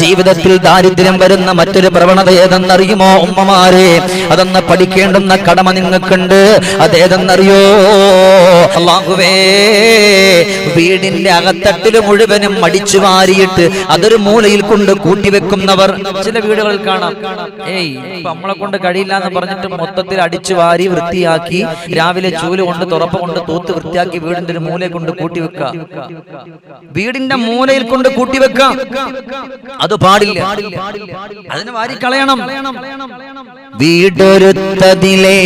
ജീവിതത്തിൽ ദാരിദ്ര്യം വരുന്ന മറ്റൊരു പ്രവണത ഏതെന്നറിയുമോ ഉമ്മമാരെ? അതൊന്ന് പഠിക്കേണ്ടുന്ന കടമ നിങ്ങൾക്കുണ്ട്. അതേതെന്നറിയോ? അള്ളാഹുവേ വീടിന്റെ അകത്തട്ടിൽ മുഴുവനും മടിച്ചു വാരിയിട്ട് അതൊരു മൂലയിൽ കൊണ്ട് കൂട്ടിവെക്കുന്നവർ ചില വീടുകളിൽ കാണാം. ഏയ് നമ്മളെ കൊണ്ട് കഴിയില്ല എന്ന് പറഞ്ഞിട്ട് മൊത്തത്തിൽ അടിച്ചു വാരി വൃത്തിയാക്കി രാവിലെ ചൂൽ കൊണ്ട് തുറപ്പ് കൊണ്ട് തൂത്ത് വൃത്തിയാക്കി വീടിന്റെ ഒരു മൂലയെ കൊണ്ട് കൂട്ടിവെക്കുക വീടിന്റെ മൂലയിൽ കൊണ്ട് കൂട്ടിവെക്കുക അത് പാടില്ല. അതിന് വാരി കളയണം വീടൊരുത്തതിലെ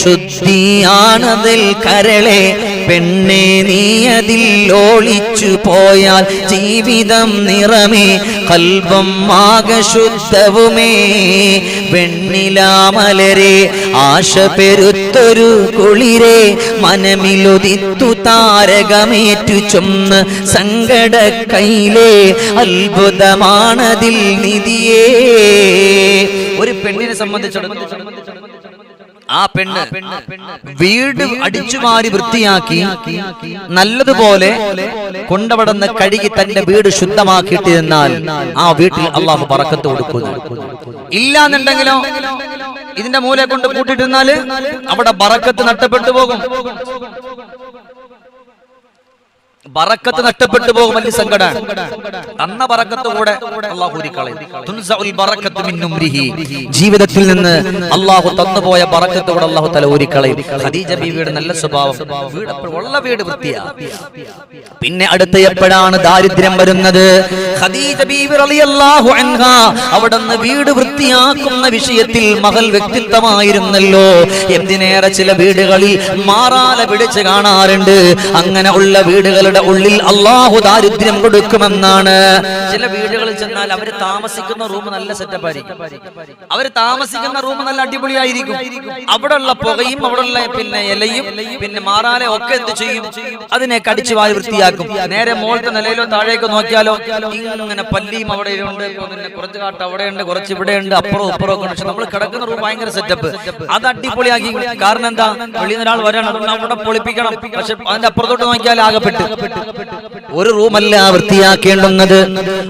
ശുദ്ധിയാണതിൽ കരളെ പെണ്ണെ നീ അതിൽ ഒളിച്ചു പോയാൽ ജീവിതം നിറമേ കൽബം ആകശുദ്ധവുമേ വെണ്ണിലാമലരെ ആശ പെരുത്തൊരു കുളിരെ മനമിലൊതിത്തു താരകമേറ്റു ചൊന്ന് സങ്കട കൈലേ അത്ഭുതമാണതിൽ നിധിയേ. ഒരു പെണ്ണിനെ സംബന്ധിച്ചിടത്തോളം ആ പെണ്ണ് വീട് അടിച്ചുമാരി വൃത്തിയാക്കി നല്ലതുപോലെ കൊണ്ടവടന്ന് കഴുകി തന്റെ വീട് ശുദ്ധമാക്കിയിട്ടിരുന്നാൽ ആ വീട്ടിൽ അള്ളാഹു പറക്കത്ത് കൊടുക്കുന്നു. ഇല്ലാന്നുണ്ടെങ്കിലോ ഇതിന്റെ മൂലെ കൊണ്ട് കൂട്ടിട്ടിരുന്നാൽ അവിടെ പറക്കത്ത് നഷ്ടപ്പെട്ടു പോകും. ബറക്കത്ത് നഷ്ടപ്പെട്ടു പോകും വലിയ സങ്കട. തന്ന ബറക്കത്ത് കൂടെ. ജീവിതത്തിൽ നിന്ന് അള്ളാഹു തന്നുപോയ ബറക്കത്ത് കൂടെ അള്ളാഹു തല ഊരിക്കളയും. ഖദീജ ബീവിയുടെ നല്ല സ്വഭാവം. വീട് ഉള്ള വീട് വൃത്തിയാ. പിന്നെ അടുത്ത എപ്പോഴാണ് ദാരിദ്ര്യം വരുന്നത്? ഖദീജ ബീവി റളിയല്ലാഹു അൻഹ. അവിടുന്ന് വീട് വൃത്തിയാക്കുന്ന വിഷയത്തിൽ മകൾ വ്യക്തിത്വമായിരുന്നല്ലോ. എന്തിനേറെ ചില വീടുകളിൽ മാറാല പിടിച്ച് കാണാറുണ്ട്. അങ്ങനെ ഉള്ള വീടുകളുടെ ഉള്ളിൽ അള്ളാഹു ദാരിദ്ര്യം കൊടുക്കുമെന്നാണ്. ചില വീടുകളിൽ ചെന്നാൽ അവർ താമസിക്കുന്ന റൂം നല്ല സെറ്റപ്പ് ആയിരിക്കും. അവർ താമസിക്കുന്ന റൂം നല്ല അടിപൊളിയായിരിക്കും. അവിടെ ഉള്ള പുകയും അവിടെ ഉള്ള പിന്നെ ഇലയും പിന്നെ മാറാലെ ഒക്കെ എന്ത് ചെയ്യും? അതിനെ കടിച്ചു വാരി വൃത്തിയാക്കും. നേരെ മുകളിലത്തെ നിലയിലോ താഴേക്ക് നോക്കിയാലോ ഇങ്ങനെ പല്ലിയും അവിടെ ഉണ്ട് പിന്നെ കുറച്ച് കാട്ട് അവിടെ ഉണ്ട് കുറച്ച് ഇവിടെയുണ്ട് അപ്പുറം ഇപ്പുറം ഒക്കെ ഉണ്ട്. നമ്മൾ കിടക്കുന്ന റൂം ഭയങ്കര സെറ്റപ്പ് അത് അടിപൊളിയാക്കി. കാരണം എന്താ? വെളിയിൽ നിന്ന് ഒരാൾ വരണം. അവിടെ പൊളിപ്പിക്കണം. പക്ഷെ അതിന്റെ അപ്പുറത്തോട്ട് നോക്കിയാൽ ആകെപ്പെട്ട്. ഒരു റൂമല്ല വൃത്തിയാക്കേണ്ടുന്നത്.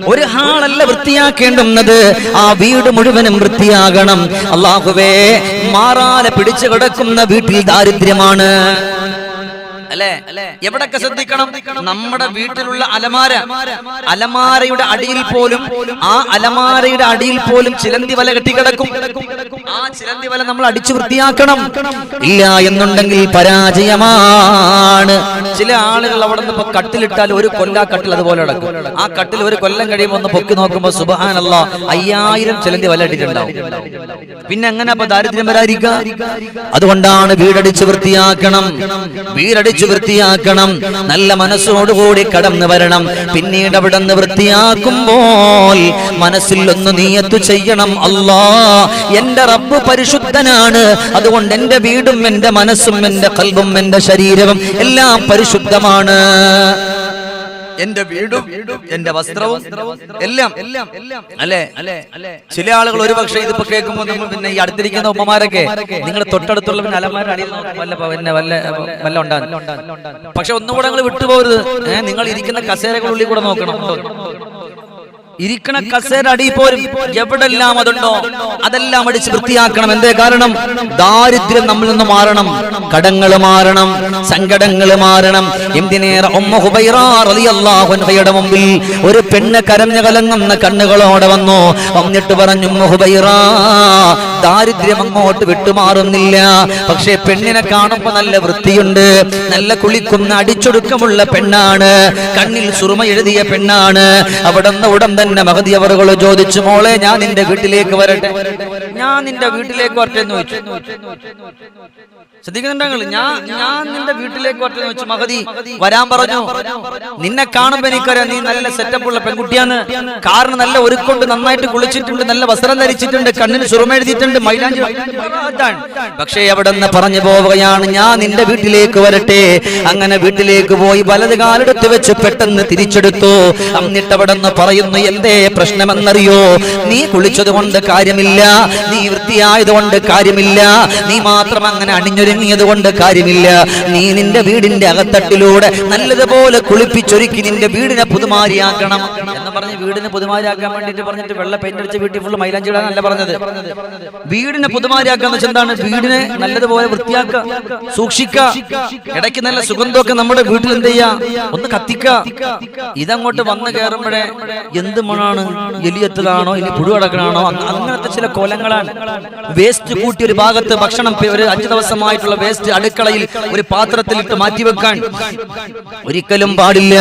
ഒരു ഹാളല്ല വൃത്തിയാക്കേണ്ടുന്നത്. ആ വീട് മുഴുവനും വൃത്തിയാകണം. അള്ളാഹുവേ മാറാല പിടിച്ചു കിടക്കുന്ന വീട്ടിൽ ദാരിദ്ര്യമാണ്. അല്ലേ? എവിടൊക്കെ ശ്രദ്ധിക്കണം? നമ്മുടെ വീട്ടിലുള്ള അലമാര. അലമാരയുടെ അടിയിൽ പോലും ആ അലമാരയുടെ അടിയിൽ പോലും ചിലന്തി വല കെട്ടിക്കിടക്കും ആ ചിലന്തി വല നമ്മൾ അടിച്ചു വൃത്തിയാക്കണം. ഇല്ല എന്നുണ്ടെങ്കിൽ പരാജയമാണ്. ചില ആളുകൾ അവിടെ നിന്ന് ഇപ്പൊ കട്ടിലിട്ടാൽ ഒരു കൊല്ല കട്ടിൽ അതുപോലെ അടക്കും ആ കട്ടിൽ ഒരു കൊല്ലം കഴിയുമ്പോൾ ഒന്ന് പൊക്കി നോക്കുമ്പോൾ സുബാനല്ല അയ്യായിരം ചിലന്തി വല ഇട്ടിട്ടുണ്ടാവും. പിന്നെ എങ്ങനെ അപ്പൊ ദാരിദ്ര്യം വരാതിരിക്കുക? അതുകൊണ്ടാണ് വീടടിച്ച് വൃത്തിയാക്കണം. വീടടിച്ച് വൃത്തിയാക്കണം. നല്ല മനസ്സോടുകൂടി കടന്നു വരണം. പിന്നീട് അവിടെ നിന്ന് വൃത്തിയാക്കുമ്പോൾ മനസ്സിൽ ഒന്ന് നീയത്തു ചെയ്യണം. അല്ലാ എന്റെ റബ്ബ് പരിശുദ്ധനാണ്. അതുകൊണ്ട് എന്റെ വീടും എന്റെ മനസ്സും എന്റെ കൽബും എന്റെ ശരീരവും എല്ലാം പരിശുദ്ധമാണ്. എന്റെ വീടും എന്റെ വസ്ത്രവും എല്ലാം എല്ലാം എല്ലാം അല്ലേ? അല്ലേ ചില ആളുകൾ ഒരു പക്ഷേ ഇതിപ്പോ കേൾക്കുമ്പോൾ നമ്മൾ പിന്നെ ഈ അടുത്തിരിക്കുന്ന ഉമ്മമാരൊക്കെ നിങ്ങൾ തൊട്ടടുത്തുള്ള പിന്നെ അലമാരുടെ വല്ല പിന്നെ വല്ല വല്ല ഉണ്ടാകും. പക്ഷെ ഒന്നുകൂടെ നിങ്ങൾ വിട്ടുപോകരുത്. നിങ്ങൾ ഇരിക്കുന്ന കസേരകളുള്ളിൽ കൂടെ നോക്കണം? ഇരിക്കണ കസേര അടി പോലും എവിടെല്ലാം അതുണ്ടോ? അതെല്ലാം അടിച്ച് വൃത്തിയാക്കണം. എന്തേ കാരണം? ദാരിദ്ര്യം നമ്മിൽ നിന്ന് മാറണം. കടങ്ങൾ മാറണം. സങ്കടങ്ങൾ മാറണം. എന്തിനേറെ? മുമ്പിൽ ഒരു പെണ്ണ് കരഞ്ഞു കലങ്ങുന്ന കണ്ണുകളോടെ വന്നു. വന്നിട്ട് പറഞ്ഞു ഹുബൈറ ദാരിദ്ര്യം അങ്ങോട്ട് വിട്ടുമാറുന്നില്ല. പക്ഷെ പെണ്ണിനെ കാണുമ്പോ നല്ല വൃത്തിയുണ്ട്. നല്ല കുളിക്കുന്ന അടിച്ചൊടുക്കമുള്ള പെണ്ണാണ്. കണ്ണിൽ സുറുമ എഴുതിയ പെണ്ണാണ്. അവിടെ ഉടൻ തന്നെ മഹതി അവറുകൾ ചോദിച്ചു മോളെ ഞാൻ നിന്റെ വീട്ടിലേക്ക് വരട്ടെ. ഞാൻ നിന്റെ വീട്ടിലേക്ക് വരട്ടെ എന്ന് ചോദിച്ചു. ശ്രദ്ധിക്കുന്നുണ്ടെങ്കിൽ ഞാൻ ഞാൻ നിന്റെ വീട്ടിലേക്ക് വരട്ടെ വെച്ചു മഹതി വരാൻ പറഞ്ഞു. നിന്നെ കാണുമ്പോ എനിക്കറിയാം നീ നല്ല സെറ്റപ്പ് ഉള്ള പെൺകുട്ടിയാണ്. കാരണം നല്ല ഒരുക്കൊണ്ട് നന്നായിട്ട് കുളിച്ചിട്ടുണ്ട് നല്ല വസ്ത്രം ധരിച്ചിട്ടുണ്ട് കണ്ണിന് മൈലാഞ്ചി ഇതാണ്. പക്ഷേ അവിടെ നിന്ന് പറഞ്ഞു പോവുകയാണ് ഞാൻ നിന്റെ വീട്ടിലേക്ക് വരട്ടെ. അങ്ങനെ വീട്ടിലേക്ക് പോയി വലത് കാലെടുത്ത് വെച്ച് പെട്ടെന്ന് തിരിച്ചെടുത്തു. എന്നിട്ട് അവിടെ നിന്ന് പറയുന്നു എന്തേ പ്രശ്നമെന്നറിയോ? നീ കുളിച്ചത് കൊണ്ട് കാര്യമില്ല നീ വൃത്തിയായത് കൊണ്ട് കാര്യമില്ല നീ മാത്രം അങ്ങനെ അണിഞ്ഞൊരുങ്ങിയത് കൊണ്ട് കാര്യമില്ല. നീ നിന്റെ വീടിന്റെ അകത്തട്ടിലൂടെ നല്ലതുപോലെ കുളിപ്പിച്ചൊരുക്കി നിന്റെ വീടിനെ പുതുമാരിയാക്കണം. എന്ന് പറഞ്ഞ് വീടിന് പുതുമാരിയാക്കാൻ വേണ്ടിട്ട് പറഞ്ഞിട്ട് വെള്ള പെയിന്റ് അടിച്ച വീട്ടിൽ ഫുള്ള് മൈലാഞ്ചി ഇടാനല്ല പറഞ്ഞത്. വീടിനെ പുതുമാരിയാക്കാന്ന് വെച്ചാൽ എന്താണ്? വീടിനെ നല്ലതുപോലെ വൃത്തിയാക്കുക സൂക്ഷിക്കുക ഇടയ്ക്ക് നല്ല സുഗന്ധമൊക്കെ നമ്മുടെ വീട്ടിൽ എന്ത് ചെയ്യാ? ഒന്ന് കത്തിക്ക ഇതങ്ങോട്ട് വന്നു കയറുമ്പോഴേ എന്ത് മണാണ്? എലിയത്തതാണോ? ഇനി പുഴു അടക്കണാണോ അങ്ങനത്തെ ചില കൊലങ്ങളാണ്. വേസ്റ്റ് കൂട്ടി ഒരു ഭാഗത്ത് ഭക്ഷണം ഒരു അഞ്ചു ദിവസമായിട്ടുള്ള വേസ്റ്റ് അടുക്കളയിൽ ഒരു പാത്രത്തിൽ ഇട്ട് മാറ്റിവെക്കാൻ. ഒരിക്കലും പാടില്ല.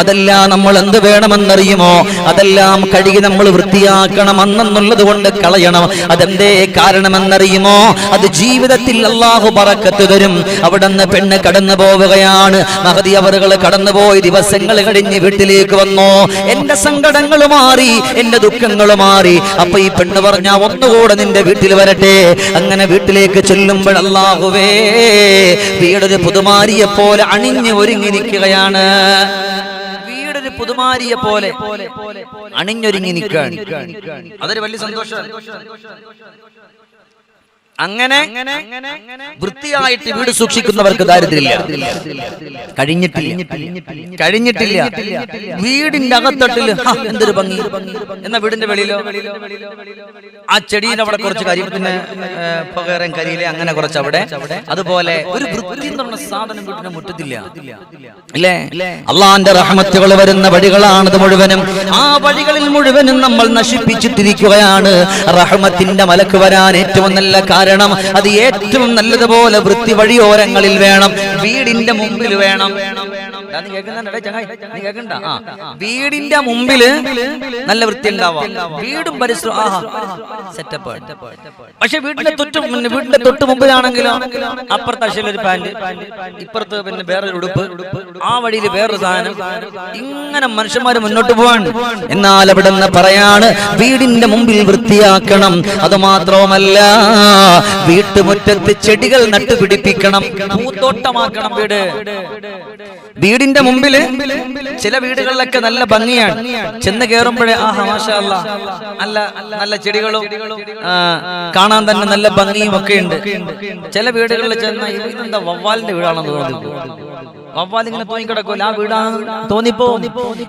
അതല്ല നമ്മൾ എന്ത് വേണമെന്നറിയുമോ? അതെല്ലാം കഴുകി നമ്മൾ വൃത്തിയാക്കണം. അന്നെന്നുള്ളത് കൊണ്ട് കളയണം. അതെന്തേ കാരണമെന്നറിയുമോ? അത് ജീവിതത്തിൽ അള്ളാഹു പറക്കത്ത് തരും. അവിടെ നിന്ന് പെണ്ണ് കടന്നു പോവുകയാണ്. മഹതി അവറുകൾ കടന്നുപോയി ദിവസങ്ങൾ കഴിഞ്ഞ് വീട്ടിലേക്ക് വന്നു. എന്റെ സങ്കടങ്ങൾ മാറി എന്റെ ദുഃഖങ്ങൾ മാറി. അപ്പൊ ഈ പെണ്ണ് പറഞ്ഞ ഒന്നുകൂടെ നിന്റെ വീട്ടിൽ വരട്ടെ. അങ്ങനെ വീട്ടിലേക്ക് ചെല്ലുമ്പോൾ അള്ളാഹുവേ വീടൊരു പുതുമാരിയെ പോലെ അണിഞ്ഞ് ഒരുങ്ങി നിൽക്കുകയാണ്. വീടൊരു പുതുമാരിയെ പോലെ അണിഞ്ഞൊരുങ്ങി നിൽക്കാൻ. അതൊരു വലിയ സന്തോഷം അങ്ങനെ വൃത്തിയായിട്ട് വീട് സൂക്ഷിക്കുന്നവർക്ക് ദാരിദ്ര്യമില്ല. കഴിഞ്ഞിട്ടില്ല. കഴിഞ്ഞിട്ടില്ല. വീടിന്റെ അകത്തട്ടിൽ എന്തൊരു ഭംഗി. എന്ന വീടിന്റെ വെളിയിലോ? ആ ചെടിയിൽ അവിടെ കുറച്ച് കരിമത്തിന് പകരം കരിയിലെ അങ്ങനെ കുറച്ച് അവിടെ അതുപോലെ ഒരു വൃത്തി എന്ന് പറഞ്ഞ സാധനം വീടിന്റെ മുറ്റത്തില്ല. ഇല്ലേ? അള്ളാന്റെ റഹമത്തുകൾ വരുന്ന വഴികളാണത് മുഴുവനും. ആ വഴികളിൽ മുഴുവനും നമ്മൾ നശിപ്പിച്ചിട്ടിരിക്കുകയാണ്. റഹമത്തിന്റെ മലക്ക് വരാൻ ഏറ്റവും നല്ല കാരണം അത് ഏറ്റവും നല്ലതുപോലെ വൃത്തി വഴിയോരങ്ങളിൽ വേണം. വീടിന്റെ മുമ്പിൽ വേണം. ദാ നീ കേൾക്കുന്നുണ്ടോ? ഡേയ് ചങ്ങായി, നീ കേൾക്കണ്ട? ആ. വീടിന്റെ മുമ്പിൽ നല്ല വൃത്തി ഉണ്ടാവാം വീടും പരിശ്രമം സെറ്റപ്പ് പക്ഷെ വീടിന്റെ തൊട്ട് വീടിന്റെ തൊട്ട് മുമ്പിലാണെങ്കിലോ അപ്പുറത്തെ അശ്വലൊരു പാന്റ് ഇപ്പുറത്ത് പിന്നെ വേറൊരു ഉടുപ്പ്. ആ വഴിയിൽ വേറൊരു സാധനം. ഇങ്ങനെ മനുഷ്യന്മാര് മുന്നോട്ട് പോവാൻ. എന്നാൽ അവിടെ നിന്ന് പറയാണ് വീടിന്റെ മുമ്പിൽ വൃത്തിയാക്കണം. അത് മാത്രവുമല്ല വീട്ടുമുറ്റത്ത് ചെടികൾ നട്ടുപിടിപ്പിക്കണം. പൂത്തോട്ടമാക്കണം വീട് വീടിന്റെ മുമ്പിൽ ചില വീടുകളിലൊക്കെ നല്ല ഭംഗിയാണ്. ചെന്ന് കയറുമ്പോഴേ ആ മാഷാ അല്ലാ നല്ല നല്ല ചെടികളും കാണാൻ തന്നെ നല്ല ഭംഗിയും ഒക്കെ ഉണ്ട്. ചില വീടുകളിൽ ചെന്ന വവ്വാലിന്റെ വീടാണെന്ന് തോന്നി ആ വീടാണ് തോന്നിപ്പോ.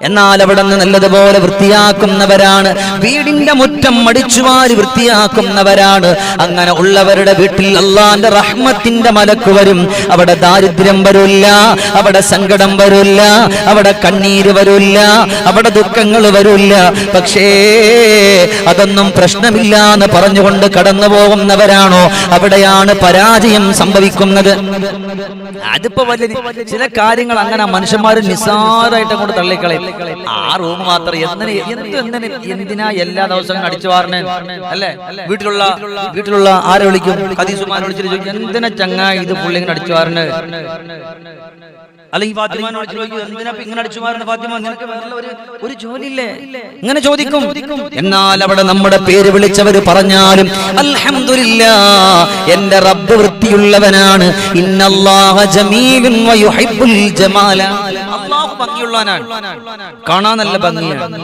എന്നാൽ അവിടെ നിന്ന് നല്ലതുപോലെ വൃത്തിയാക്കുന്നവരാണ്. വീടിന്റെ മുറ്റം അടിച്ചുവാരി വൃത്തിയാക്കുന്നവരാണ്. അങ്ങനെ ഉള്ളവരുടെ വീട്ടിൽ അള്ളാന്റെ റഹ്മത്തിന്റെ മലക്ക് വരും. അവിടെ ദാരിദ്ര്യം വരില്ല. അവിടെ സങ്കടം വരില്ല. അവിടെ കണ്ണീര് വരില്ല. അവിടെ ദുഃഖങ്ങൾ വരില്ല. പക്ഷേ അതൊന്നും പ്രശ്നമില്ല എന്ന് പറഞ്ഞുകൊണ്ട് കടന്നു പോകുന്നവരാണോ? അവിടെയാണ് പരാജയം സംഭവിക്കുന്നത്. അതിപ്പോ വലിയ ചില കാര്യങ്ങൾ അങ്ങനെ മനുഷ്യന്മാർ നിസ്സാരമായിട്ട് അങ്ങോട്ട് തള്ളിക്കളയും. ആ റൂം മാത്രം എന്തിന് എന്ത് എന്തിന് എന്തിനാ എല്ലാ ദിവസവും അടിച്ചു വാറിന് അല്ലെ? വീട്ടിലുള്ള വീട്ടിലുള്ള ആരെ വിളിക്കും? ഹദീസുമാരെ വിളിച്ചിട്ട് ചോദിക്കും ചങ്ങായി ഇത് പുള്ളി ഇങ്ങനെ അടിച്ചു വാറിന് അല്ലെങ്കിൽ ഫാത്തിമാനെ വിളിച്ച് എന്തിനാ ഇങ്ങനെ അടിച്ചു ഫാത്തിമ? നിനക്ക് ഒരു ഒരു ജോലിയില്ലേ? ഇങ്ങനെ ചോദിക്കും. എന്നാൽ അവിടെ നമ്മുടെ പേര് വിളിച്ചവര് പറഞ്ഞാലും അൽഹംദുലില്ലാ എന്റെ റബ്ബ് ഭംഗിയുള്ളവനാണ്. കാണാൻ നല്ല ഭംഗിയാണ്.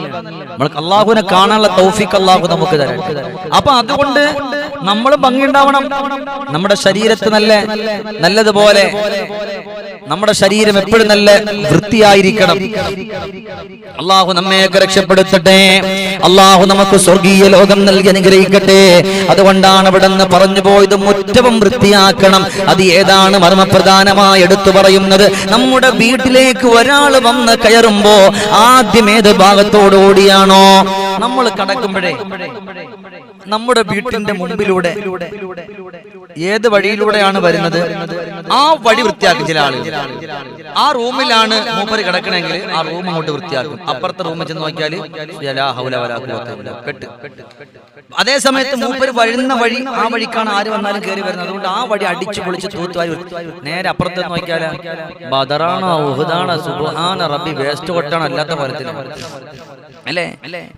അള്ളാഹുവിനെ കാണാനുള്ള തൗഫീഖ് അള്ളാഹു നമുക്ക് തരാം അപ്പൊ അതുകൊണ്ട് നമ്മൾ ഭംഗി ഉണ്ടാവണം നമ്മുടെ ശരീരത്ത് നല്ല നല്ലതുപോലെ നമ്മുടെ ശരീരം എപ്പോഴും നല്ല വൃത്തിയായിരിക്കണം. അള്ളാഹു നമ്മയൊക്കെ രക്ഷപ്പെടുത്തട്ടെ. അള്ളാഹു നമുക്ക് സ്വർഗീയ ലോകം നൽകി അനുഗ്രഹിക്കട്ടെ. അതുകൊണ്ടാണ് ഇവിടെ നിന്ന് പറഞ്ഞു പോയത് മുറ്റവും വൃത്തിയാക്കണം. അത് ഏതാണ് മർമ്മപ്രധാനമായി എടുത്തു പറയുന്നത്? നമ്മുടെ വീട്ടിലേക്ക് ഒരാൾ വന്ന് കയറുമ്പോ ആദ്യം ഏത് ഭാഗത്തോടു കൂടിയാണോ നമ്മൾ കടക്കുമ്പോഴേ നമ്മുടെ വീട്ടിന്റെ മുമ്പിലൂടെ ഏത് വഴിയിലൂടെയാണ് വരുന്നത്? ആ വഴി വൃത്തിയാക്കും ചില ആളുകൾ. ആ റൂമിലാണ് മൂപ്പര് കിടക്കണമെങ്കിൽ ആ റൂം അങ്ങോട്ട് വൃത്തിയാക്കും. അപ്പുറത്തെ റൂമിൽ ചെന്ന് നോക്കിയാൽ അതേ സമയത്ത് മൂപ്പര് വരുന്ന വഴി ആ വഴിക്കാണ് ആര് വന്നാലും കയറി വരുന്നത്. അതുകൊണ്ട് ആ വഴി അടിച്ചു പൊളിച്ച് തൂത്തുവാരി നേരെ അപ്പുറത്തെ നോക്കിയാൽ ബദറാണോ ഉഹുദാണോ സുബ്ഹാന റബ്ബി വേസ്റ്റ് കൊട്ടാണോ അല്ലാത്ത അല്ലേ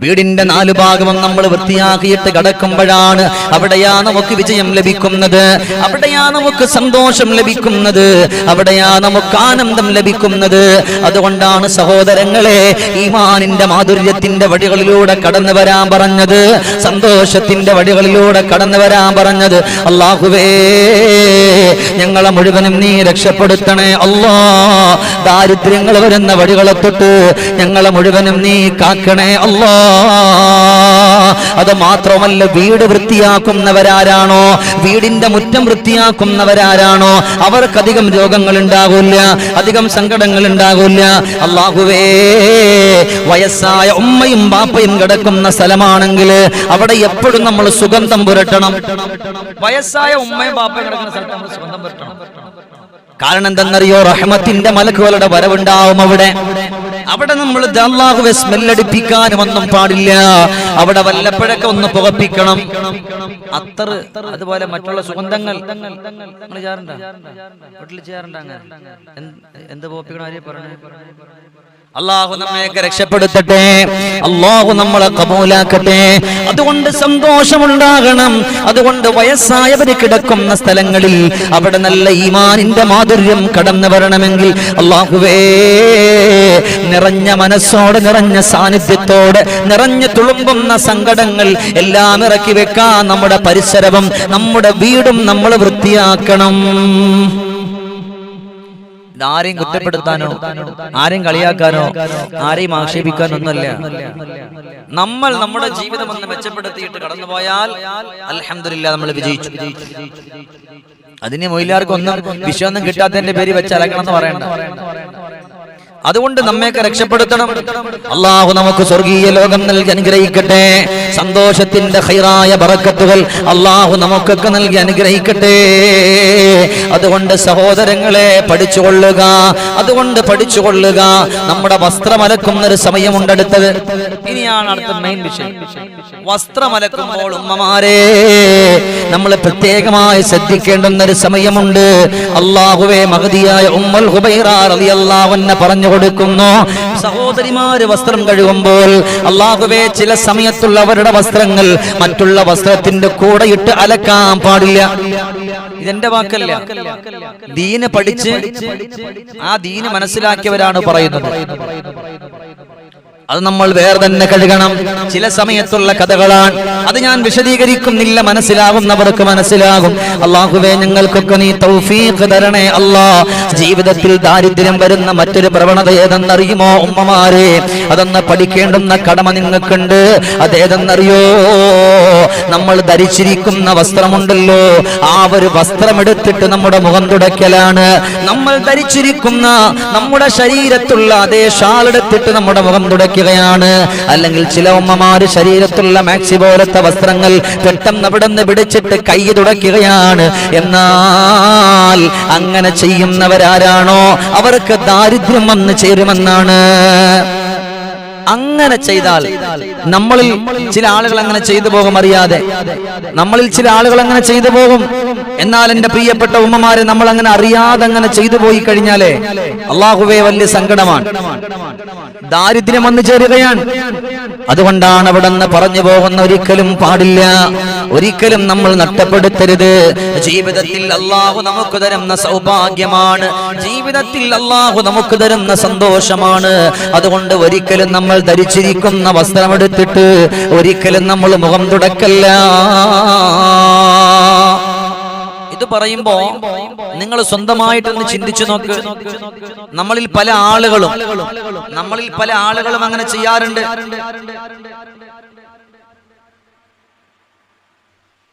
വീടിന്റെ നാല് ഭാഗവും നമ്മൾ വൃത്തിയാക്കിയിട്ട് കിടക്കുമ്പോഴാണ് അവിടെയാ നമുക്ക് വിജയം ലഭിക്കുന്നത്. അവിടെയാ നമുക്ക് സന്തോഷം ലഭിക്കുന്നത്. അവിടെയാ നമുക്ക് ആനന്ദം ലഭിക്കുന്നത്. അതുകൊണ്ടാണ് സഹോദരങ്ങളെ ഈമാനിന്റെ മാധുര്യത്തിന്റെ വഴികളിലൂടെ കടന്നു വരാൻ പറഞ്ഞത്. സന്തോഷത്തിന്റെ വഴികളിലൂടെ കടന്നു വരാൻ പറഞ്ഞത്. അള്ളാഹുവേ ഞങ്ങളെ മുഴുവനും നീ രക്ഷപ്പെടുത്തണേ. അല്ലാ ദാരിദ്ര്യങ്ങൾ വരുന്ന വഴികളെ തൊട്ട് ഞങ്ങളെ മുഴുവനും നീ കാക്കണേ. തരണേ അല്ലാ. അത് മാത്രമല്ല വീട് വൃത്തിയാക്കുന്നവരാരാണോ? വീടിന്റെ മുറ്റം വൃത്തിയാക്കുന്നവരാരാണോ? അവർക്കധികം രോഗങ്ങൾ ഉണ്ടാകില്ല അധികം സങ്കടങ്ങൾ ഉണ്ടാകില്ല അള്ളാഹുവേ വയസ്സായ ഉമ്മയും ബാപ്പയും കിടക്കുന്ന സ്ഥലമാണെങ്കിൽ അവിടെ എപ്പോഴും നമ്മൾ സുഗന്ധം പുരട്ടണം. വയസ്സായ ഉമ്മയും ബാപ്പയും കിടക്കുന്ന സ്ഥലത്ത് നമ്മൾ സുഗന്ധം പുരട്ടണം. കാരണം എന്തെന്നറിയോ റഹ്മത്തിന്റെ മലക്കുകളുടെ വരവുണ്ടാവും അവിടെ. അവിടെ നമ്മൾ അള്ളാഹുവെ സ്മെല്ലടിപ്പിക്കാൻ ഒന്നും പാടില്ല. അവിടെ വല്ലപ്പോഴൊക്കെ ഒന്ന് പുകപ്പിക്കണം. അത്ര അതുപോലെ മറ്റുള്ള സുഗന്ധങ്ങൾ അങ്ങനെ? അള്ളാഹു നമ്മയൊക്കെ രക്ഷപ്പെടുത്തട്ടെ. അള്ളാഹു നമ്മളെ കബൂലാക്കട്ടെ. അതുകൊണ്ട് സന്തോഷമുണ്ടാകണം. അതുകൊണ്ട് വയസ്സായവര് കിടക്കുന്ന സ്ഥലങ്ങളിൽ അവിടെ നല്ല ഈമാനിന്റെ മാധുര്യം കടന്നു വരണമെങ്കിൽ അള്ളാഹുവേ നിറഞ്ഞ മനസ്സോട് നിറഞ്ഞ സാന്നിധ്യത്തോട് നിറഞ്ഞു തുളുമ്പുന്ന സങ്കടങ്ങൾ എല്ലാം ഇറക്കി വെക്കാൻ നമ്മുടെ പരിസരവും നമ്മുടെ വീടും നമ്മൾ വൃത്തിയാക്കണം. ആരെയും കുറ്റപ്പെടുത്താനോ ആരെയും കളിയാക്കാനോ ആരെയും ആക്ഷേപിക്കാനോ ഒന്നുമല്ല നമ്മൾ നമ്മുടെ ജീവിതം ഒന്ന് മെച്ചപ്പെടുത്തിയിട്ട് കടന്നുപോയാൽ അലഹമില്ല നമ്മൾ വിജയിച്ചു. അതിന് മൊയിലാർക്കൊന്നും വിശ്വാസം കിട്ടാത്തതിന്റെ പേര് വെച്ച് അലക്കണം എന്ന് പറയണ്ട. അതുകൊണ്ട് നമ്മയൊക്കെ രക്ഷപ്പെടുത്തണം. അള്ളാഹു നമുക്ക് സ്വർഗീയ ലോകം നൽകി അനുഗ്രഹിക്കട്ടെ. സന്തോഷത്തിന്റെ ഹൈറായ ബറക്കത്തുകൾ അള്ളാഹു നമുക്കൊക്കെ നൽകി അനുഗ്രഹിക്കട്ടെ. അതുകൊണ്ട് സഹോദരങ്ങളെ പഠിച്ചുകൊള്ളുക. അതുകൊണ്ട് പഠിച്ചുകൊള്ളുക. നമ്മുടെ വസ്ത്രമലക്കുന്ന ഒരു സമയമുണ്ടെടുത്തത് ഇനിയാണ് അടുത്ത മെയിൻ വിഷയം. വസ്ത്രമലക്കുമ്പോൾ ഉമ്മമാരെ നമ്മൾ പ്രത്യേകമായി ശ്രദ്ധിക്കേണ്ടുന്ന ഒരു സമയമുണ്ട്. അള്ളാഹുവെ മഹതിയായ ഉമ്മൽ ഹുബൈറ റളിയല്ലാഹുവിനെ പറഞ്ഞു കൊടുക്കുന്നു. സഹോദരിമാര് വസ്ത്രം കഴുകുമ്പോൾ അള്ളാഹുവെ ചില സമയത്തുള്ളവരുടെ വസ്ത്രങ്ങൾ മറ്റുള്ള വസ്ത്രത്തിന്റെ കൂടെ ഇട്ട് അലക്കാൻ പാടില്ല. ഇതെന്റെ വാക്കല്ല. ദീന് പഠിച്ച് ആ ദീന് മനസ്സിലാക്കിയവരാണ് പറയുന്നത്. അത് നമ്മൾ വേറെ തന്നെ കഴുകണം. ചില സമയത്തുള്ള കഥകളാണ്. അത് ഞാൻ വിശദീകരിക്കുന്നില്ല. മനസ്സിലാവുന്നവർക്ക് മനസ്സിലാകും. അള്ളാഹുവേ ഞങ്ങൾക്കൊക്കെ നീ തൗഫീഖ് തരണേ അല്ലാ. ജീവിതത്തിൽ ദാരിദ്ര്യം വരുന്ന മറ്റൊരു പ്രവണത ഏതെന്നറിയുമോ ഉമ്മമാരെ? അതൊന്ന് പഠിക്കേണ്ടുന്ന കടമ നിങ്ങൾക്കുണ്ട്. അതേതെന്നറിയോ? നമ്മൾ ധരിച്ചിരിക്കുന്ന വസ്ത്രമുണ്ടല്ലോ. ആ ഒരു വസ്ത്രമെടുത്തിട്ട് നമ്മുടെ മുഖം തുടയ്ക്കലാണ്. നമ്മൾ ധരിച്ചിരിക്കുന്ന നമ്മുടെ ശരീരത്തുള്ള അതേ ഷാളെടുത്തിട്ട് നമ്മുടെ മുഖം തുടയ്ക്കുകയാണ് അല്ലെങ്കിൽ ചില ഉമ്മമാര് ശരീരത്തുള്ള മാക്സി പോലത്തെ വസ്ത്രങ്ങൾ പെട്ടെന്ന് അവിടെ നിന്ന് പിടിച്ചിട്ട് കൈ തുടയ്ക്കുകയാണ്. എന്നാൽ അങ്ങനെ ചെയ്യുന്നവരാരാണോ? അവർക്ക് ദാരിദ്ര്യം വന്ന് ചേരുമെന്നാണ്. അങ്ങനെ ചെയ്താൽ നമ്മളിൽ ചില ആളുകൾ അങ്ങനെ ചെയ്തു പോകും അറിയാതെ. നമ്മളിൽ ചില ആളുകൾ അങ്ങനെ ചെയ്തു പോകും. എന്നാൽ എന്റെ പ്രിയപ്പെട്ട ഉമ്മമാരെ നമ്മൾ അങ്ങനെ അറിയാതെ അങ്ങനെ ചെയ്തു പോയി കഴിഞ്ഞാലേ അള്ളാഹുവേ വലിയ സങ്കടമാണ്. ദാരിദ്ര്യം വന്നു ചേരുകയാണ്. അതുകൊണ്ടാണ് അവിടെ നിന്ന് പറഞ്ഞു പോകുന്ന ഒരിക്കലും പാടില്ല. ഒരിക്കലും നമ്മൾ നഷ്ടപ്പെടുത്തരുത്. ജീവിതത്തിൽ അള്ളാഹു നമുക്ക് തരുന്ന സൗഭാഗ്യമാണ്. ജീവിതത്തിൽ അള്ളാഹു നമുക്ക് തരുന്ന സന്തോഷമാണ്. അതുകൊണ്ട് ഒരിക്കലും നമ്മൾ ധരിച്ചിരിക്കുന്ന വസ്ത്രമെടുത്തിട്ട് ഒരിക്കലും നമ്മൾ മുഖം തുടക്കല്ല. ഇത് പറയുമ്പോ നിങ്ങൾ സ്വന്തമായിട്ടൊന്ന് ചിന്തിച്ചു നോക്ക്. നമ്മളിൽ പല ആളുകളും നമ്മളിൽ പല ആളുകളും അങ്ങനെ ചെയ്യാറുണ്ട്.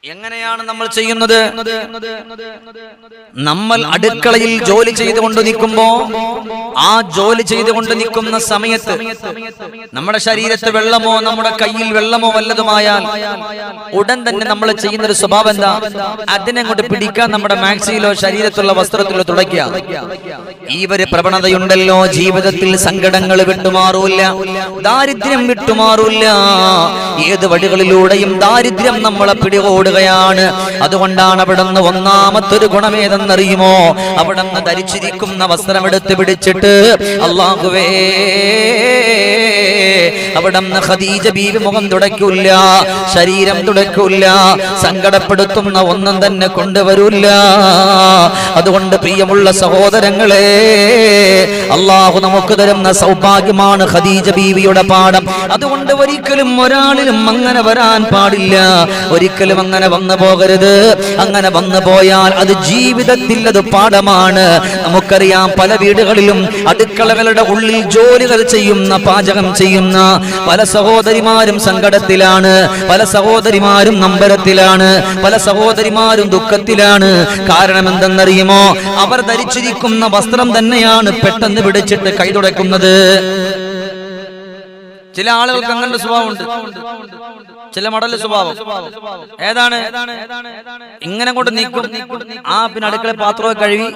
എങ്ങനെയാണ് നമ്മൾ ചെയ്യുന്നത്? നമ്മൾ അടുക്കളയിൽ ജോലി ചെയ്തുകൊണ്ട് നിൽക്കുമ്പോ ആ ജോലി ചെയ്തുകൊണ്ട് നിൽക്കുന്ന സമയത്ത് നമ്മുടെ ശരീരത്തെ വെള്ളമോ നമ്മുടെ കയ്യിൽ വെള്ളമോ വല്ലതുമായാൽ ഉടൻ തന്നെ നമ്മൾ ചെയ്യുന്ന ഒരു സ്വഭാവം എന്താ? അതിനെ കൊണ്ട് പിടിക്കാൻ നമ്മുടെ മാക്സിയിലോ ശരീരത്തുള്ള വസ്ത്രത്തിലോ തുടക്കുക ഈ ഒരു പ്രവണതയുണ്ടല്ലോ ജീവിതത്തിൽ സങ്കടങ്ങൾ വിട്ടുമാറൂല്ല ദാരിദ്ര്യം വിട്ടുമാറൂല്ല. ഏത് വഴികളിലൂടെയും ദാരിദ്ര്യം നമ്മളെ പിടികൂടുകയാണ് അതുകൊണ്ടാണ് അവിടുന്ന് ഒന്നാമത്തൊരു ഗുണമേതെന്നറിയുമോ? അവിടുന്ന് ധരിച്ചിരിക്കുന്ന വസ്ത്രം എടുത്ത് പിടിച്ചിട്ട് അള്ളാഹുവേ അവിടം ഖദീജ ബീവി മുഖം തുടയ്ക്കൂല്ല ശരീരം തുടയ്ക്കൂല്ല സങ്കടപ്പെടുത്തുന്ന ഒന്നും തന്നെ കൊണ്ടുവരൂല്ല. അതുകൊണ്ട് പ്രിയമുള്ള സഹോദരങ്ങളെ അള്ളാഹു നമുക്ക് തരുന്ന സൗഭാഗ്യമാണ് ഖദീജ ബീവിയുടെ പാഠം. അതുകൊണ്ട് ഒരിക്കലും ഒരാളിലും അങ്ങനെ വരാൻ പാടില്ല. ഒരിക്കലും അങ്ങനെ അങ്ങനെ വന്നു പോകരുത്. അങ്ങനെ വന്നു പോയാൽ അത് ജീവിതത്തിൽ അത് പാഠമാണ്. നമുക്കറിയാം പല വീടുകളിലും അടുക്കളകളുടെ ഉള്ളിൽ ജോലികൾ ചെയ്യുന്ന പാചകം ചെയ്യുന്ന പല സഹോദരിമാരും സങ്കടത്തിലാണ്. പല സഹോദരിമാരും നമ്പരത്തിലാണ്. പല സഹോദരിമാരും ദുഃഖത്തിലാണ്. കാരണം എന്തെന്നറിയുമോ? അവർ ധരിച്ചിരിക്കുന്ന വസ്ത്രം തന്നെയാണ് പെട്ടെന്ന് പിടിച്ചിട്ട് കൈ തുടക്കുന്നത് ചില ആളുകൾക്ക് അങ്ങനെ സ്വഭാവമുണ്ട്. ചില മടൽ സ്വഭാവം. ഏതാണ്? ഇങ്ങനെ കൊണ്ട് നീക്കും. ആ പിന്നെ അടുക്കള പാത്രമൊക്കെ കഴുകി.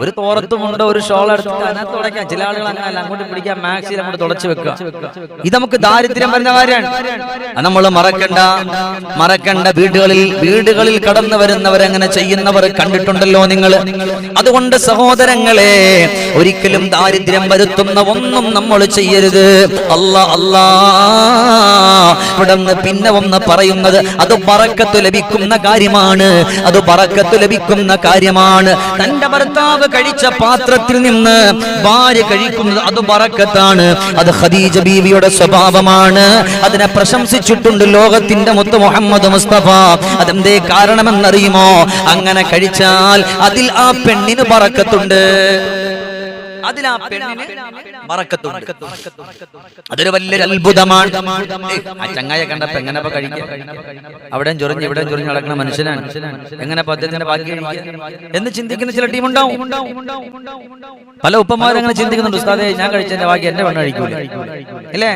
ഒരു തോറത്തും തോറത്തുമുണ്ട് ഒരു ഷോൾ എടുത്തിട്ട് അതിനകത്ത് തുടയ്ക്കാം. ചില ആളുകൾ അങ്ങനെ അങ്ങോട്ട് പിടിക്കാൻ മാക്സിൽ അങ്ങോട്ട് തുടച്ചു വെക്കുക. ഇത് നമുക്ക് ദാരിദ്ര്യം വരുന്ന കാര്യമാണ്. നമ്മൾ മറക്കണ്ട. മറക്കണ്ട. വീടുകളിൽ വീടുകളിൽ കടന്നു വരുന്നവരങ്ങനെ ചെയ്യുന്നവർ കണ്ടിട്ടുണ്ടല്ലോ നിങ്ങൾ അതുകൊണ്ട് സഹോദരങ്ങളെ ഒരിക്കലും ദാരിദ്ര്യം വരുത്തുന്ന ഒന്നും നമ്മൾ ചെയ്യരുത്. അല്ല അല്ലാ. ഇവിടെ പിന്നെ ഒന്ന് പറയുന്നത് അത് പറക്കത്ത് ലഭിക്കുന്ന കാര്യമാണ്. അത് പറക്കത്ത് ലഭിക്കുന്ന കാര്യമാണ്. തന്റെ ഭർത്താവ് കഴിച്ച പാത്രത്തിൽ നിന്ന് ഭാര്യ കഴിക്കുന്നത് അത് പറക്കത്താണ് അത് ഖദീജ ബീവിയുടെ സ്വഭാവമാണ്. അതിനെ പ്രശംസിച്ചിട്ടുണ്ട് ലോകത്തിന്റെ മുത്ത് മുഹമ്മദ് മുസ്തഫ. അതെന്തേ കാരണമെന്നറിയുമോ? അങ്ങനെ കഴിച്ചാൽ അതിൽ ആ പെണ്ണിന് പറക്കത്തുണ്ട് അതിൽ ആ പെണ്ണിന് മറക്കത്തുണ്ട്. അതൊരു വലിയൊരു അത്ഭുതമാണ്. ആ ചങ്ങായ കണ്ടപ്പോ എങ്ങനെ കഴിക്കാം? അവിടെയും ചൊറിഞ്ഞ് ഇവിടെയും ചൊറിഞ്ഞ് നടക്കുന്ന മനുഷ്യനാണ്. എങ്ങനെ അദ്ദേഹത്തിന്റെ ബാക്കി എന്ന് ചിന്തിക്കുന്ന ചില ടീം ഉണ്ടാവും പല ഉപ്പന്മാരും അങ്ങനെ ചിന്തിക്കുന്നുണ്ട്. ഉസ്താദേ ഞാൻ കഴിച്ചതിന്റെ ബാക്കി എന്റെ പെണ്ണ് കഴിക്കൂല? അല്ലേ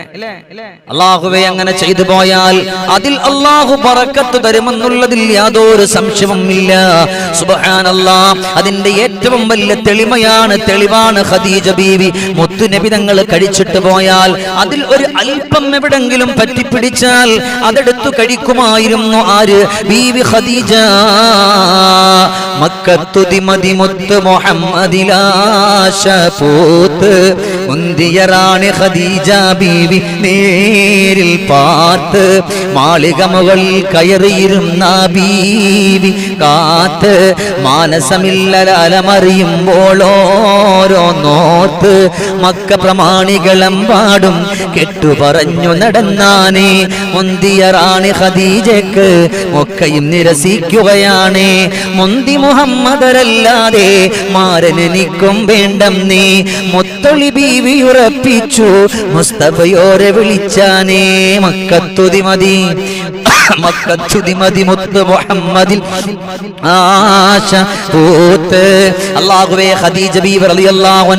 അള്ളാഹുവെ അങ്ങനെ ചെയ്തു പോയാൽ അതിൽ അള്ളാഹു പറക്കത്ത് തരുമെന്നുള്ളതിൽ യാതൊരു സംശയവും ഇല്ല സുബ്ഹാനല്ലാ അതിന്റെ ഏറ്റവും വലിയ തെളിമയാണ് തെളിവാണ് ഖദീജ ബീവി മുത്തുനബി തങ്ങൾ കഴിച്ചിട്ട് പോയാൽ അതിൽ ഒരു അല്പം എവിടെങ്കിലും പറ്റിപ്പിടിച്ചാൽ അതെടുത്തു കഴിക്കുമായിരുന്നു ആര്? ബീവി ഖദീജ. മക്കത്തുതി മതി മുത്ത് മുഹമ്മദിലാശ പൂത്ത് മുന്തിയ റാണി ഖദീജ ബീവി നേരിൽ പാത്ത് മാളിക മുകളിൽ കയറിയിരുന്ന ബീവി കാത്ത് മാനസമില്ലലമറിയുമ്പോൾ ഓരോ നോത്ത് മക്ക പ്രമാണികളെമ്പാടും കെട്ടു പറഞ്ഞു നടന്നാനേ മുന്തിയ റാണി ഖദീജക്ക് മൊക്കയും നിരസിക്കുകയാണ്. മുന്തി മുഹമ്മദരല്ലാതെ മാരനെനിക്കും വേണ്ടം നീ. മുത്തൊളി ബീവി ഉറപ്പിച്ചു. മുസ്തഫയോരെ വിളിച്ചാനേ. മക്കത്തുതി മതി. മുഹമ്മദിൽ. ആശ അള്ളാഹുവേ ഖദീജ ബീവർ അൻഹ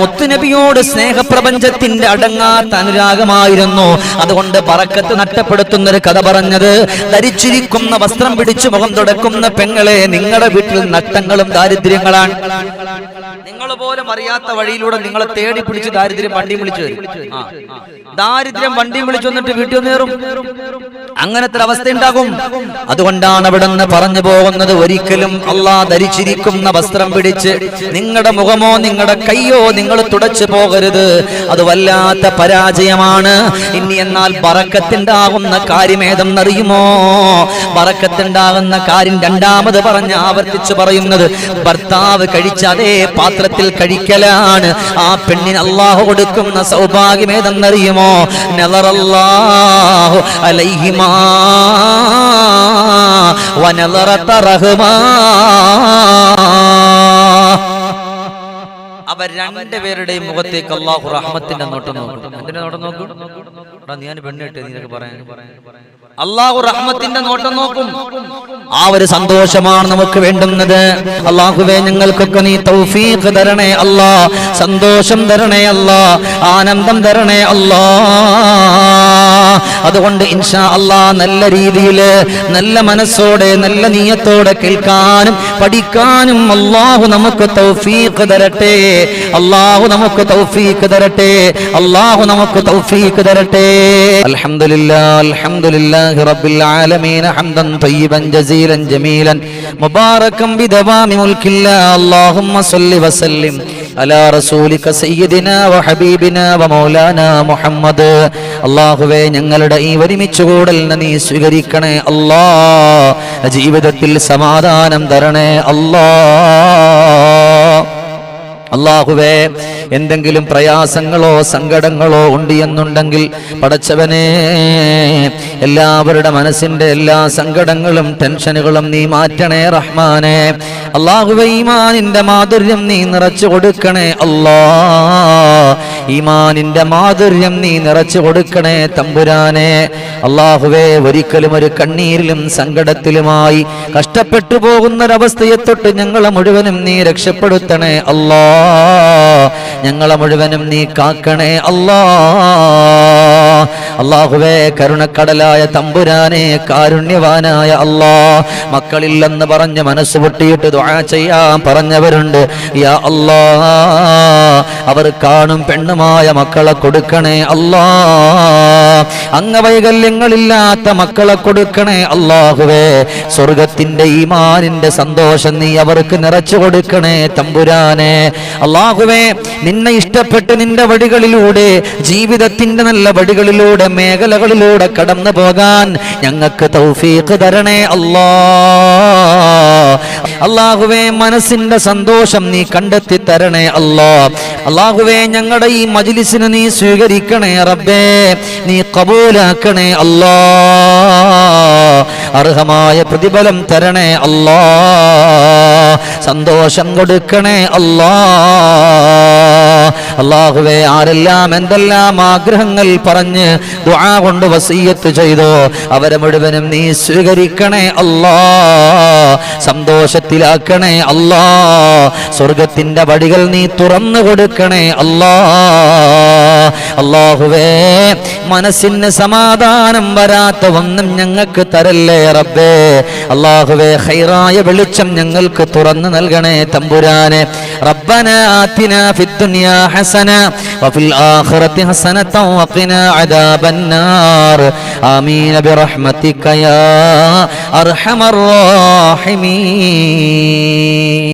മുത്തുനബിയോട് സ്നേഹപ്രപഞ്ചത്തിന്റെ അടങ്ങാത്ത അനുരാഗമായിരുന്നു. അതുകൊണ്ട് പറക്കത്ത് നഷ്ടപ്പെടുത്തുന്ന ഒരു കഥ പറഞ്ഞത് ധരിച്ചിരിക്കുന്ന വസ്ത്രം പിടിച്ചു മുഖം തുടക്കുന്ന പെങ്ങളെ നിങ്ങളുടെ വീട്ടിൽ നട്ടങ്ങളും ദാരിദ്ര്യങ്ങളാണ്. നിങ്ങൾ പോലും അറിയാത്ത വഴിയിലൂടെ നിങ്ങളെ തേടി പിടിച്ച് ദാരിദ്ര്യം വണ്ടി വിളിച്ചു. ദാരിദ്ര്യം വണ്ടി വിളിച്ചു വന്നിട്ട് വീട്ടിൽ നേറും അങ്ങനത്തെ അവസ്ഥ ഉണ്ടാകും. അതുകൊണ്ടാണ് അവിടെ നിന്ന് പറഞ്ഞു പോകുന്നത് ഒരിക്കലും അള്ളാ ധരിച്ചിരിക്കുന്ന വസ്ത്രം പിടിച്ച് നിങ്ങളുടെ മുഖമോ നിങ്ങളുടെ കയ്യോ നിങ്ങൾ തുടച്ചു പോകരുത്. അത് വല്ലാത്ത പരാജയമാണ്. ഇനി എന്നാൽ പറക്കത്തിണ്ടാകുന്ന കാര്യം ഏതെന്നറിയുമോ? പറക്കത്തിണ്ടാകുന്ന കാര്യം രണ്ടാമത് പറഞ്ഞ് ആവർത്തിച്ച് പറയുന്നത് ഭർത്താവ് കഴിച്ച അതേ പാത്രത്തിൽ കഴിക്കലാണ്. ആ പെണ്ണിന് അള്ളാഹു കൊടുക്കുന്ന സൗഭാഗ്യം ഏതെന്നറിയുമോ നളറല്ലാഹു അലൈഹിമാ വനളറത്ത റഹ്മാ അവർ രണ്ടുപേരുടെയും മുഖത്തേക്ക് അള്ളാഹു റഹ്മത്തിന്റെ നോട്ടം നോക്കും. നോട്ടം നോക്കും? ഞാൻ പെണ്ണിട്ട് അള്ളാഹു റഹ്മത്തിന്റെ നോട്ടം നോക്കും. ആ ഒരു സന്തോഷമാണ് നമുക്ക് വേണ്ടുന്നത്. അള്ളാഹുവേ ഞങ്ങൾക്കൊക്കെ നീ തൗഫീഖ് തരണേ അല്ലാ സന്തോഷം തരണേ അല്ലാ ആനന്ദം തരണേ അല്ലാ. അതുകൊണ്ട് ഇൻഷാ അള്ളാ നല്ല രീതിയിൽ നല്ല മനസ്സോടെ നല്ല നീയത്തോടെ കേൾക്കാനും പഠിക്കാനും അള്ളാഹു നമുക്ക് തൗഫീഖ് തരട്ടെ. അള്ളാഹു നമുക്ക് തൗഫീഖ് തരട്ടെ. അള്ളാഹു നമുക്ക് തൗഫീഖ് തരട്ടെ. അൽഹംദുലില്ലാ അൽഹംദുലില്ലാഹി റബ്ബിൽ ആലമീൻ ഹംദൻ ജസീലൻ ജമീലൻ മുബാറകം ബിദവാമി മുൽക്കില്ലാ. അല്ലാഹുമ്മ വസല്ലിം. അലാ റസൂലിക വ വമൗലാനാ മുഹമ്മദ്. ഞങ്ങളുടെ ഈ ഒരുമിച്ച് നീ സ്വീകരിക്കണേ അല്ലാ. ജീവിതത്തിൽ സമാധാനം തരണേ അല്ലാ. അള്ളാഹുവേ എന്തെങ്കിലും പ്രയാസങ്ങളോ സങ്കടങ്ങളോ ഉണ്ട് എന്നുണ്ടെങ്കിൽ പടച്ചവനെ എല്ലാവരുടെ മനസ്സിന്റെ എല്ലാ സങ്കടങ്ങളും ടെൻഷനുകളും നീ മാറ്റണേ റഹ്മാനെ. അള്ളാഹുവൈമാനിന്റെ മാധുര്യം നീ നിറച്ചു കൊടുക്കണേ അല്ലാ ഈമാനിന്റെ മാധുര്യം നീ നിറച്ചു കൊടുക്കണേ തമ്പുരാനെ. അള്ളാഹുവേ ഒരിക്കലും ഒരു കണ്ണീരിലും സങ്കടത്തിലുമായി കഷ്ടപ്പെട്ടു പോകുന്നൊരവസ്ഥയെ തൊട്ട് ഞങ്ങളെ മുഴുവനും നീ രക്ഷപ്പെടുത്തണേ അല്ലാ. ഞങ്ങളെ മുഴുവനും നീ കാക്കണേ അല്ലാ. അള്ളാഹുവേ കരുണക്കടലായ തമ്പുരാനെ കാരുണ്യവാനായ അള്ളാ. മക്കളില്ലെന്ന് പറഞ്ഞ് മനസ്സ് പൊട്ടിയിട്ട് ചെയ്യാൻ പറഞ്ഞവരുണ്ട്. യാ അല്ലാ അവർ കാണും പെണ്ണുമായ മക്കളെ കൊടുക്കണേ അല്ലാ അംഗവൈകല്യങ്ങളില്ലാത്ത മക്കളെ കൊടുക്കണേ അള്ളാഹുവേ. സ്വർഗത്തിന്റെ ഈമാനിന്റെ സന്തോഷം നീ അവർക്ക് നിറച്ചു കൊടുക്കണേ തമ്പുരാനെ. അള്ളാഹുവേ നിന്നെ ഇഷ്ടപ്പെട്ട് നിന്റെ വഴികളിലൂടെ ജീവിതത്തിന്റെ നല്ല വഴികളിലൂടെ മേഖലകളിലൂടെ കടന്നു പോകാൻ ഞങ്ങൾക്ക് തൗഫീഖ് തരണേ അല്ലാ. അള്ളാഹുവേ മനസ്സിന്റെ സന്തോഷം നീ കണ്ടെത്തി തരണേ അല്ലാ. അള്ളാഹുവേ ഞങ്ങളുടെ ഈ മജ്ലിസിനെ നീ സ്വീകരിക്കണേ റബ്ബേ. നീ കബൂലാക്കണേ അല്ലാ. അർഹമായ പ്രതിഫലം തരണേ അല്ലാ. സന്തോഷം കൊടുക്കണേ അല്ലാ. അള്ളാഹുവേ ആരെല്ലാം എന്തെല്ലാം ആഗ്രഹങ്ങൾ പറഞ്ഞ് ദുആ കൊണ്ട് വസീയത്ത് ചെയ്തോ അവരെ മുഴുവനും നീ സ്വീകരിക്കണേ അല്ലാ സന്തോഷത്തിലാക്കണേ അല്ലാ സ്വർഗത്തിന്റെ വടികൾ നീ തുറന്നു കൊടുക്കണേ അല്ലാ. അള്ളാഹുവേ മനസ്സിന് സമാധാനം വരാത്ത ഒന്നും ഞങ്ങൾക്ക് തരല്ലേ റബ്ബേ. അള്ളാഹുവേ ഹൈറായ വെളിച്ചം ഞങ്ങൾക്ക് തുറന്നു നൽകണേ തമ്പുരാനെ. റബ്ബന ആതിന ഫിദ്ദുനിയാ ഹസന വഫിൽ حسنة وقنا عذاب النار. ആമീൻ ബിറഹ്മതിക യാ അർഹമർ റഹീമീൻ